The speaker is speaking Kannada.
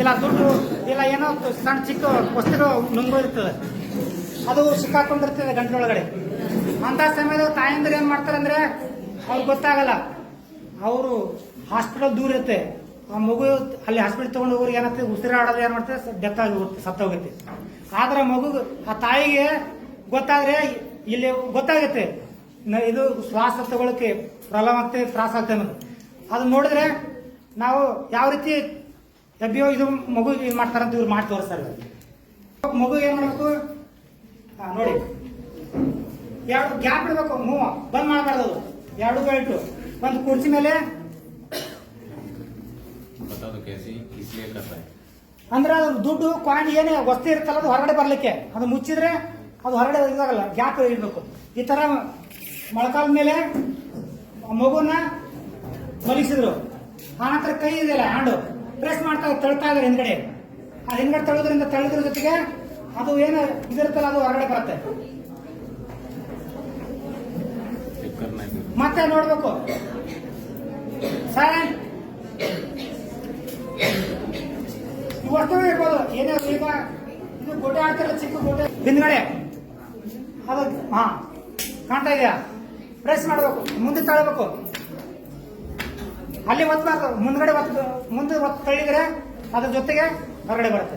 ಇಲ್ಲ ದುಡ್ಡು, ಇಲ್ಲ ಏನೋ ಸಣ್ಣ ಚಿಕ್ಕ ವಸ್ತುಗಳು ನುಂಗೋದಿರ್ತದೆ ಅದು ಸಿಕ್ಕಾಕೊಂಡಿರ್ತದೆ ಗಂಟಲೊಳಗಡೆ. ಅಂತ ಸಮಯದಲ್ಲಿ ತಾಯಂದ್ರೆ ಏನ್ ಮಾಡ್ತಾರೆ ಅಂದ್ರೆ ಅವ್ರಿಗೆ ಗೊತ್ತಾಗಲ್ಲ. ಅವರು ಹಾಸ್ಪಿಟಲ್ ದೂರ ಇರುತ್ತೆ. ಆ ಮಗು ಅಲ್ಲಿ ಹಾಸ್ಪಿಟಲ್ ತಗೊಂಡು ಹೋಗೋರು ಏನಾಗ್ತದೆ, ಉಸಿರಾಡೋದು ಏನ್ ಮಾಡ್ತಾರೆ ಡೆತ್ ಆಗಿ ಹೋಗುತ್ತೆ ಸತ್ತ ಹೋಗುತ್ತೆ. ಆದ್ರೆ ಮಗು, ಆ ತಾಯಿಗೆ ಗೊತ್ತಾದ್ರೆ ಇಲ್ಲಿ ಗೊತ್ತಾಗುತ್ತೆ. ಇದು ಶ್ವಾಸ ತಗೊಳಕ್ಕೆ ಪ್ರಾಬ್ಲಮ್ ಆಗ್ತದೆ, ತ್ರಾಸ ಆಗ್ತದೆ ಅದು ನೋಡಿದ್ರೆ ನಾವು ಯಾವ ರೀತಿ ಎಬ್ಬಿ ಇದು ಮಗು ಇದು ಮಾಡ್ತಾರಂತ ಇವ್ರು ಮಾಡಿ ತೋರಿಸ್ತಾರೆ. ಮಗು ಏನು ಮಾಡಬೇಕು? ನೋಡಿ. ಎರಡು ಗ್ಯಾಪ್ ಇಡಬೇಕು ಮೂವ. ಬಂದ್ ಮಾಡಬಾರ್ದು ಎರಡು ಬೆಲ್ಟು. ಒಂದು ಕುರ್ಚಿ ಮೇಲೆ. ಅಂದ್ರೆ ಅದ್ರ ದುಡ್ಡು ಕಾಯಿನ್ ಏನೇ ವಸ್ತು ಇರುತ್ತಲ್ಲ ಅದು ಹೊರಗಡೆ ಬರಲಿಕ್ಕೆ. ಅದು ಮುಚ್ಚಿದ್ರೆ ಅದು ಹೊರಗಡೆ ಇದಾಗಲ್ಲ ಗ್ಯಾಪ್ ಇರಬೇಕು. ಈ ತರ ಮೊಳಕಾಲ ಮೇಲೆ ಮಗುನ ಮಲಗಿಸಿದ್ರು. ಆ ನಂತರ ಕೈ ಇದೆಯಲ್ಲ ಹ್ಯಾಂಡು ಪ್ರೆಸ್ ಮಾಡ್ತಾ ತಳ್ತಾ ಇದ್ದಾರೆ ಹಿಂದ್ಗಡೆ. ಆ ಹಿಂದ್ಗಡೆ ತಳ್ಳೋದ್ರಿಂದ ತಳ್ಳಿದ್ರ ಜೊತೆಗೆ ಅದು ಏನು ಇದಿರುತ್ತಲ್ಲ, ಅದು ಹೊರಗಡೆ ಬರುತ್ತೆ. ಮತ್ತೆ ನೋಡ್ಬೇಕು. ಸರ್ ಇವತ್ತು ಇರ್ಬೋದು. ಏನೇ ಈಗ ಇದು ಗೋಟೆ ಆಡ್ತಾರೆ ಚಿಕ್ಕ ಗೋಟೆ ಹಿಂದ್ಗಡೆ. ಅದು, ಹಾ, ಕಾಣ್ತಾ ಇದೆಯಾ? ಪ್ರೆಸ್ ಮಾಡಬೇಕು. ಮುಂದೆ ತಳ್ಬೇಕು. ಅಲ್ಲಿ ಒತ್ತಬಾರ್ದು ಮುಂದ್ಗಡೆ ಒತ್ತು ಮುಂದೆ ಒತ್ತು ತಳ್ಳಿದ್ರೆ ಅದ್ರ ಜೊತೆಗೆ ಹೊರಗಡೆ ಬರುತ್ತೆ.